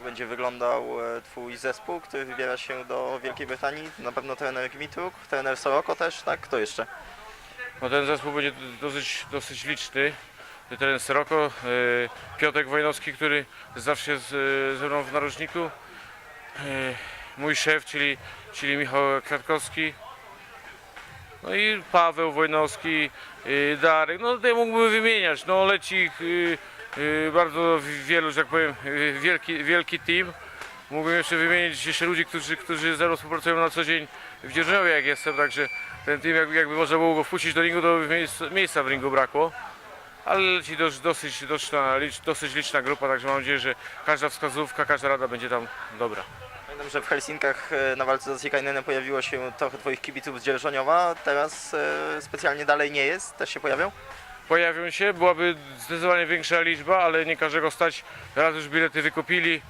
Jak będzie wyglądał e, Twój zespół, który wybiera się do Wielkiej Brytanii? Na pewno trener Gmitruk, trener Soroko też, tak? Kto jeszcze? No ten zespół będzie dosyć, dosyć liczny. Ten Sroko, e, Piotrek Wojnowski, który zawsze jest ze mną w narożniku. E, Mój szef, czyli, czyli Michał Kwiatkowski. No i Paweł Wojnowski, e, Darek. No tutaj mógłbym wymieniać. No leci ich bardzo wielu, że tak powiem, e, wielki, wielki team. Mógłbym jeszcze wymienić jeszcze ludzi, którzy, którzy ze mną współpracują na co dzień w Dzierżoniowie jak jestem, także ten team jakby, jakby można było go wpuścić do ringu, to miejsca, w ringu brakło. Ale leci dosyć, dosyć liczna grupa, także mam nadzieję, że każda wskazówka, każda rada będzie tam dobra. Pamiętam, że w Helsinkach e, na walce z Jekainen pojawiło się trochę Twoich kibiców z Dzierżoniowa, teraz e, specjalnie dalej nie jest, też się pojawią? Pojawią się, byłaby zdecydowanie większa liczba, ale nie każdego stać. Raz już bilety wykupili.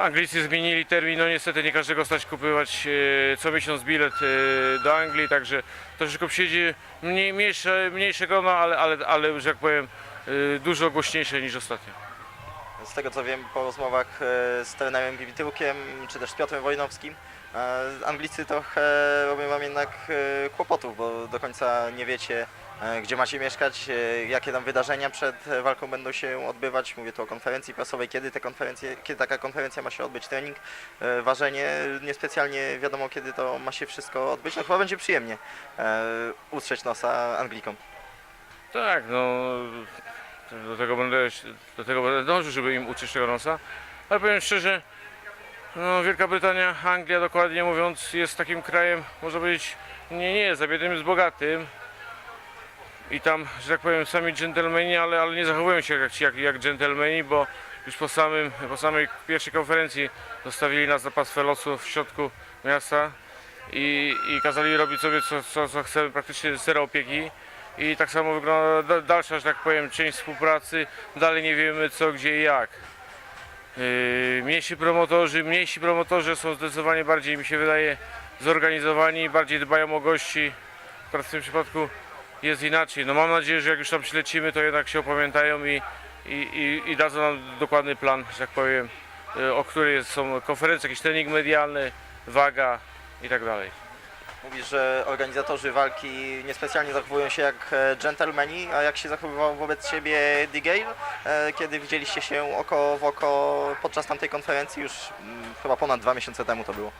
Anglicy zmienili termin, no niestety nie każdego stać kupować e, co miesiąc bilet e, do Anglii, także troszeczkę przyjdzie mniej, mniejsze, mniejsze grono, ale, ale, ale, że jak powiem, e, dużo głośniejsze niż ostatnio. Z tego co wiem po rozmowach z trenerem Gmitrukiem, czy też z Piotrem Wojnowskim, Anglicy trochę robią wam jednak kłopotów, bo do końca nie wiecie, gdzie macie mieszkać, e, jakie tam wydarzenia przed walką będą się odbywać. Mówię tu o konferencji prasowej, kiedy te konferencje, kiedy taka konferencja ma się odbyć, trening, e, ważenie, niespecjalnie wiadomo kiedy to ma się wszystko odbyć. No chyba będzie przyjemnie e, utrzeć nosa Anglikom. Tak, no do tego będę, do tego będę dążył, żeby im uczyć tego nosa. Ale powiem szczerze, no Wielka Brytania, Anglia dokładnie mówiąc jest takim krajem, można powiedzieć, nie, nie jest, za biednym jest bogatym. I tam, że tak powiem, sami dżentelmeni, ale, ale nie zachowują się jak, jak, jak dżentelmeni, bo już po, samym, po samej pierwszej konferencji zostawili nas na pastwę losu w środku miasta i, i kazali robić sobie co, co, co chcemy, praktycznie zero opieki. I tak samo wygląda da- dalsza, że tak powiem, część współpracy. Dalej nie wiemy co, gdzie i jak. Yy, mniejsi promotorzy, mniejsi promotorzy są zdecydowanie bardziej, mi się wydaje, zorganizowani, bardziej dbają o gości. W tym przypadku jest inaczej. No mam nadzieję, że jak już tam przylecimy, to jednak się opamiętają i, i, i, i dadzą nam dokładny plan, że tak powiem, yy, o której są konferencje, jakiś trening medialny, waga i tak dalej. Mówisz, że organizatorzy walki niespecjalnie zachowują się jak e, dżentelmeni, a jak się zachowywał wobec Ciebie D-Gale, e, kiedy widzieliście się oko w oko podczas tamtej konferencji, już mm, chyba ponad dwa miesiące temu to było.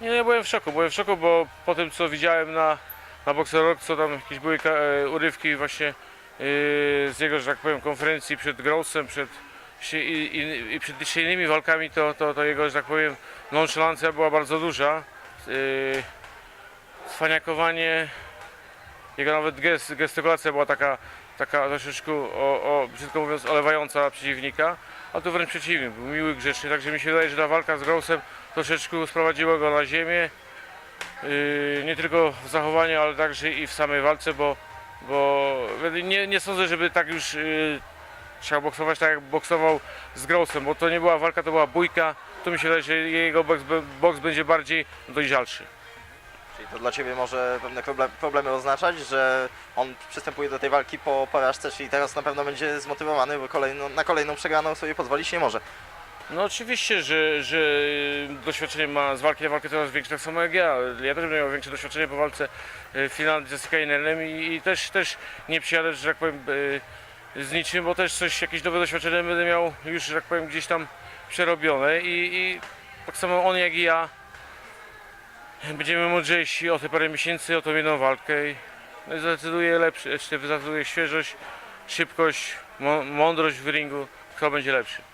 Nie, ja byłem w szoku, byłem w szoku, bo po tym co widziałem na, na Boxer Rock, co tam jakieś były e, urywki właśnie e, z jego, że tak powiem, konferencji przed Grossem, przed i, i, i przed innymi walkami, to, to, to jego, że tak powiem, nonszalancja była bardzo duża. E, Cwaniakowanie, jego nawet gest, gestykulacja była taka, taka troszeczkę, o, o, brzydko mówiąc, olewająca przeciwnika, a tu wręcz przeciwnie, był miły, grzeczny, także mi się wydaje, że ta walka z Grossem troszeczkę sprowadziła go na ziemię, nie tylko w zachowaniu, ale także i w samej walce, bo, bo nie, nie sądzę, żeby tak już yy, trzeba boksować tak jak boksował z Grossem, bo to nie była walka, to była bójka, tu mi się wydaje, że jego boks, boks będzie bardziej dojrzalszy. Czyli to dla Ciebie może pewne proble- problemy oznaczać, że on przystępuje do tej walki po porażce, czyli teraz na pewno będzie zmotywowany, bo kolejną, na kolejną przegraną sobie pozwolić nie może. No oczywiście, że, że doświadczenie ma z walki na walkę coraz większe, tak samo jak ja. Ja też będę miał większe doświadczenie po walce e, w finale z Inenem i, i też, też nie przyjadę, że tak powiem, e, z niczym, bo też coś, jakieś nowe doświadczenie będę miał już, że tak powiem, gdzieś tam przerobione i, i tak samo on jak i ja będziemy mądrzejsi o te parę miesięcy, o tą jedną walkę i no i zdecyduje lepszy, zdecyduje świeżość, szybkość, mą- mądrość w ringu, kto będzie lepszy.